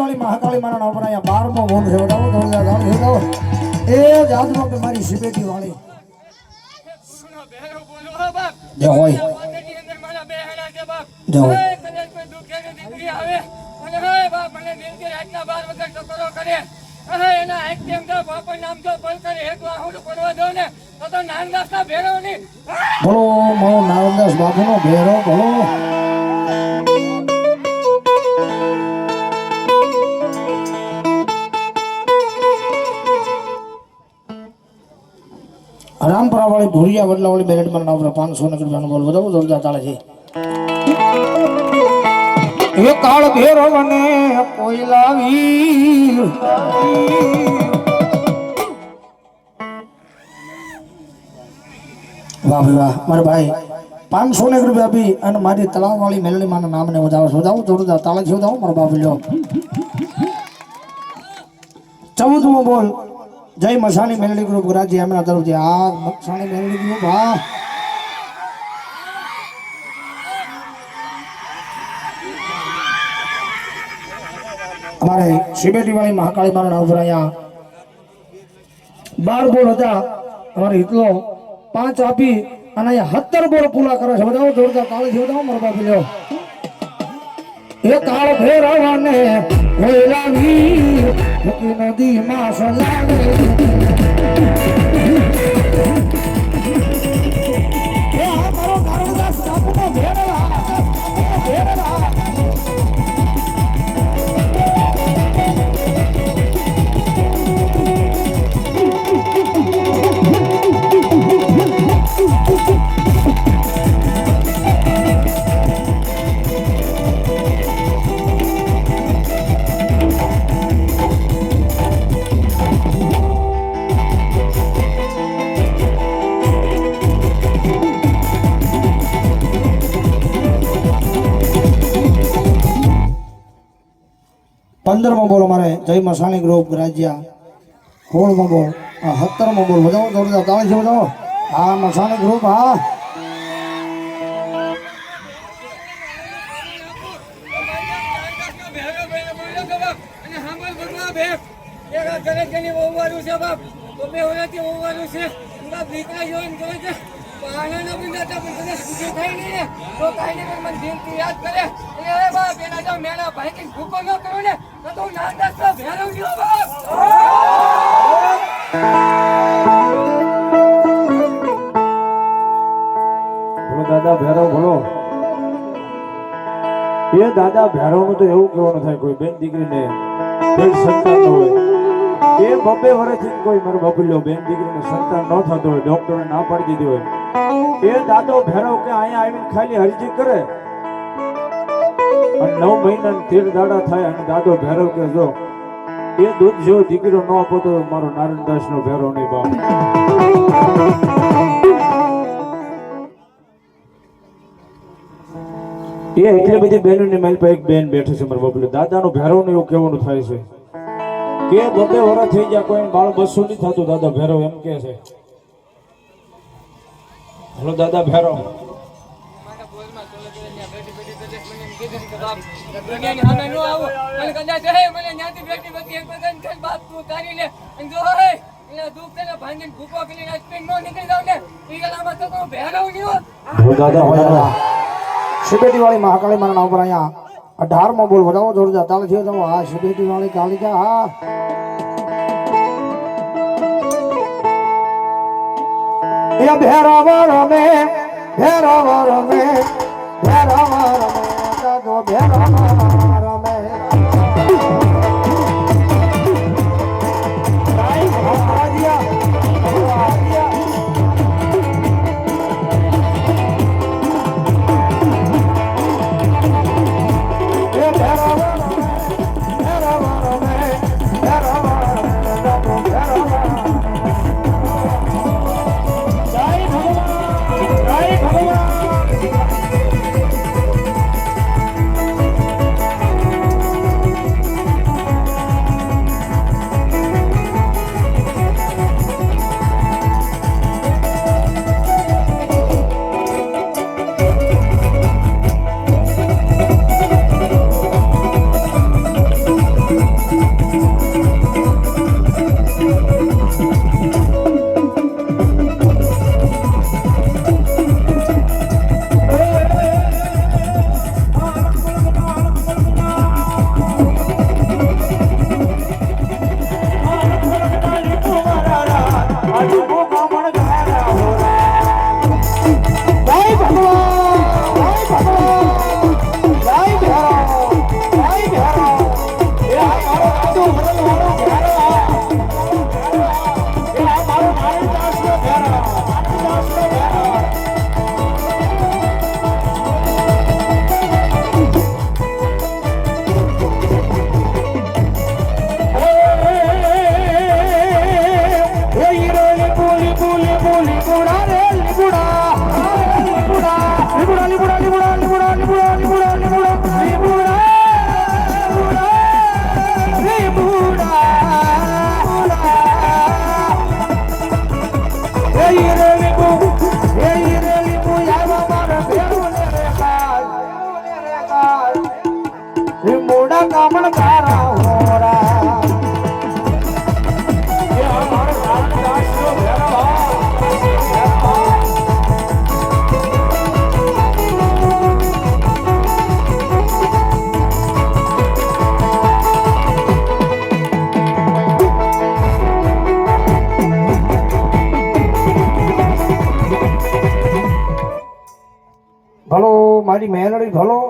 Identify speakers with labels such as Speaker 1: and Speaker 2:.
Speaker 1: વાળી મહાકાળી મારા નામ પર અહીંયા બારમો ભોગ છે. બતાવો થોડી છે બતાવો. એ જાદુ કે મારી સિબેટી વાળી. જે હોય. જે હોય. ભલો મારો નારણદાસ બાપુનો ભેરો ભલો રામપરા વાળી ભૂરિયા વડલા વાળી બેલેટમાં નામ પાંચસો ને રૂપિયાનો બોલ વધાવો જોરદાર ચાલે છે. એ કાળ ભેરો મને કોઈ લાવી. વાહ વાહ મારા ભાઈ, પાંચસો ને રૂપિયા આપી અને મારી તળાવ વાળી મેલડી માના નામને વધાવો શોધાવું જોરદાર તાળા શોધાવું મારો બાપ લ્યો. ચૌદમો બોલ. જય મસાણી મેલડી ગ્રુપ ગુજરાતી એમના તરફથી. આ મસાણી મેલડી ગ્રુપ, હા. અમારે શિબેટી વાળી મહાકાળી મારા ઉપર પર અહીંયા બાર બોલ હતા. અમારે એટલો પાંચ આપી અને અહીંયા સત્તર બોલ પૂરા કરે છે. બધા જોરદાર તાળી બતાવો મારો બાપી, લ્યો. કાળ ભેરવાને ભેરાવી નદીમાં સલાવે પંદરમો બોલ અમારે જય મસાણી ગ્રુપ રાજ્યા સોળમો બોલ. સત્તરમો બોલ. બજાવો જોરદાર. તાળી છે બજાવો હા મસાણી ગ્રુપ, હા.
Speaker 2: દાદા ભેરો બોલો. એ દાદા ભેરો નું તો એવું કહેવાનું થાય, કોઈ બેન દીકરીને ને સંતાન ન હોય. એ બબે વર્ષથી કોઈ મારો બબલ્યો બેન દીકરીને સંતાન ન થતો હોય ડોક્ટરે ના પાડી દીધી હોય. એ દાદો ભેરો કે અહીંયા આવીને ખાલી હરજી કરે. અને નવ મહિના તેર દાડા થાય અને દાદો ભેરો કે જો, એ દૂધ જો દીકરો ન આપો મારો નારાયણદાસ નો ભેરો નહીં બાપ. એ એટલી બધી બહેનોની મારી પાસે એક બેન બેઠી છે મારા બાપલે દાદાનો ભેરો ને એવું કહેવાનું થાય છે. કે બબે વરા થઈ ગયા કોઈ, બાળ બસો નહીં થતું, દાદા ભેરવ એમ કે છે. હલો દાદા
Speaker 1: ભેરો. શિબેટી વાળી મહાકાળી મારા નામ પર અહીંયા અઢારમો બોલ વધારો જોરદાર. તાળી છે તમે હા શિબેટી વાળી કાલિકા હા. એ ભેરાવા રમે ભેરાવા રમે ભેરાવા રમે ભેરાવા રમે જય ભગવાન ભલો મારી મેનડી ભલો.